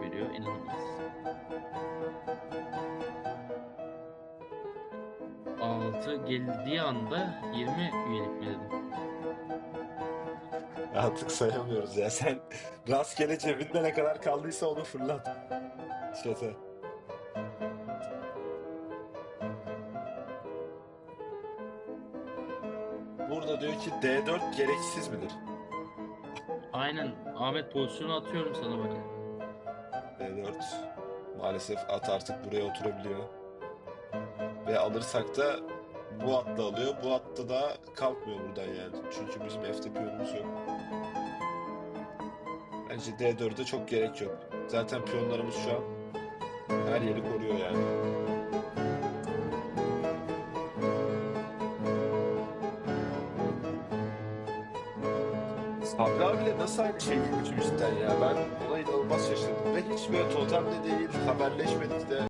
veriyor. İnanılmaz. Altı geldiği anda 20 üyelik mi dedim? Artık sayamıyoruz ya. Sen rastgele cebinde ne kadar kaldıysa onu fırlat. Çete. Burada diyor ki D4 gereksiz midir? Aynen. Ahmet pozisyonu atıyorum sana bakın. D4 maalesef at artık buraya oturabiliyor. Ve alırsak da bu atla alıyor. Bu atta da kalkmıyor buradan yani. Çünkü bizim F'de piyonumuz yok. Bence D4'e çok gerek yok. Zaten piyonlarımız şu an her yeri koruyor yani. Sabri abiyle nasıl aynı şeyi yapmışım cidden ya. Ben ona inanılmaz şaşırdım. Ve hiç böyle totemde değil, haberleşmedik de.